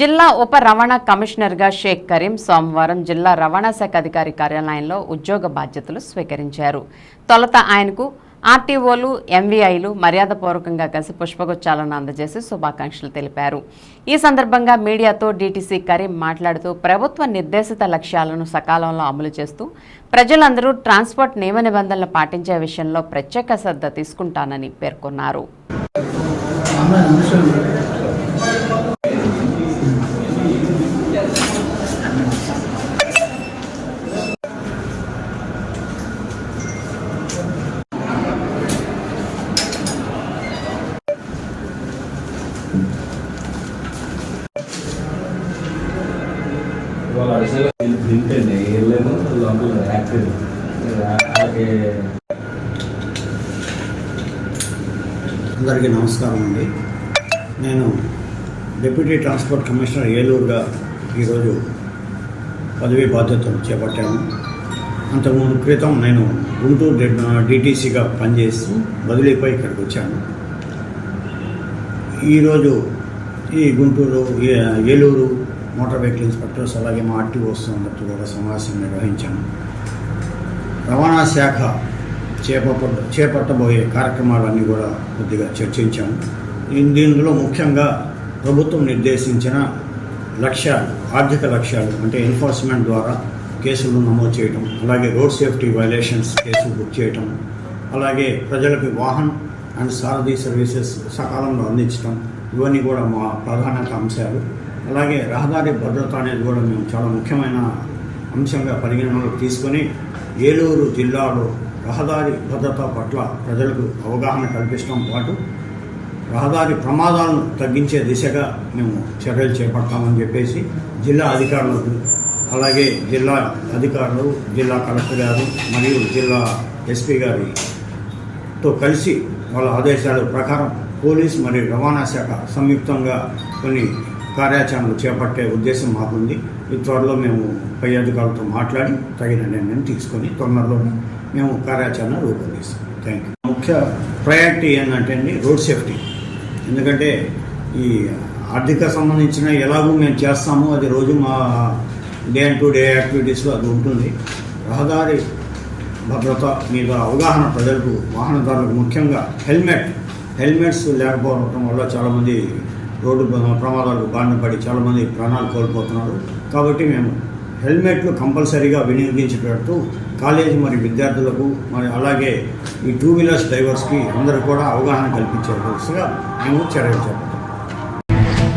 జిల్లా ఉప రవాణా కమిషనర్గా షేక్ కరీం సోమవారం జిల్లా రవాణా శాఖ అధికారి కార్యాలయంలో ఉద్యోగ బాధ్యతలు స్వీకరించారు. తొలత ఆయనకు ఆర్టీఓలు ఎంవీఐలు మర్యాదపూర్వకంగా కలిసి పుష్పగుచ్చాలను అందజేసి శుభాకాంక్షలు తెలిపారు. ఈ సందర్భంగా మీడియాతో డీటీసీ కరీం మాట్లాడుతూ ప్రభుత్వ నిర్దేశిత లక్ష్యాలను సకాలంలో అమలు చేస్తూ ప్రజలందరూ ట్రాన్స్పోర్ట్ నియమ నిబంధనలు పాటించే విషయంలో ప్రత్యేక శ్రద్ధ తీసుకుంటానని పేర్కొన్నారు. ఇవాళ అడిషనల్ ప్రింట్ లోపల యాక్టివ్ అందరికీ నమస్కారం అండి. నేను డిప్యూటీ ట్రాన్స్పోర్ట్ కమిషనర్ ఏలూరుగా ఈరోజు పదవీ బాధ్యతలు చేపట్టాను. అంతకుముందు క్రితం నేను గుంటూరు డిటీసీగా పనిచేస్తూ బదిలీపై ఇక్కడికి వచ్చాను. ఈరోజు ఈ Guntur Eluru motor vehicle inspectors అలాగే మా ఆర్టీఓస్ అందరితో కూడా సమావేశం నిర్వహించాము. రవాణా శాఖ చేపట్ట చేపట్టబోయే కార్యక్రమాలన్నీ కూడా కొద్దిగా చర్చించాము. దీనిలో ముఖ్యంగా ప్రభుత్వం నిర్దేశించిన లక్ష్యాలు ఆర్థిక లక్ష్యాలు అంటే ఎన్ఫోర్స్మెంట్ ద్వారా కేసులు నమోదు చేయటం అలాగే రోడ్ సేఫ్టీ వైలేషన్స్ కేసులు బుక్ చేయటం అలాగే ప్రజలకు వాహన్ అండ్ సారథి సర్వీసెస్ సకాలంలో అందించడం ఇవన్నీ కూడా మా ప్రధాన అంశాలు. అలాగే రహదారి భద్రత అనేది కూడా మేము చాలా ముఖ్యమైన అంశంగా పరిగణనలోకి తీసుకొని ఏలూరు జిల్లాలో రహదారి భద్రత పట్ల ప్రజలకు అవగాహన కల్పించడం పాటు రహదారి ప్రమాదాలను తగ్గించే దిశగా మేము చర్యలు చేపడతామని చెప్పేసి జిల్లా అధికారులకు అలాగే జిల్లా అధికారులు జిల్లా కలెక్టర్ గారు మరియు జిల్లా ఎస్పీ గారితో కలిసి వాళ్ళ ఆదేశాల ప్రకారం పోలీస్ మరియు రవాణా శాఖ సంయుక్తంగా కొన్ని కార్యాచరణలు చేపట్టే ఉద్దేశం మాకుంది. ఈ త్వరలో మేము పై అధికారులతో మాట్లాడి తగిన నిర్ణయం తీసుకొని తొందరలో మేము కార్యాచరణ రూపొందిస్తాం. థ్యాంక్ యూ ముఖ్య ప్రయారిటీ ఏంటంటే అండి రోడ్ సేఫ్టీ. ఎందుకంటే ఈ ఆర్థిక సంబంధించిన ఎలాగో మేము చేస్తాము అది రోజు మా డే టు డే యాక్టివిటీస్లో అది ఉంటుంది. రహదారి భద్రత మీద అవగాహన ప్రజలకు వాహనదారులకు ముఖ్యంగా హెల్మెట్ హెల్మెట్స్ లేకపోవడం వల్ల చాలామంది రోడ్డు ప్రమాదాలు బారిన పడి చాలామంది ప్రాణాలు కోల్పోతున్నారు. కాబట్టి మేము హెల్మెట్లు కంపల్సరీగా వినియోగించేటట్టు కాలేజీ మరి విద్యార్థులకు మరి అలాగే ఈ టూ వీలర్స్ డ్రైవర్స్కి అందరూ కూడా అవగాహన కల్పించే మేము చర్యలు చేపట్టాం.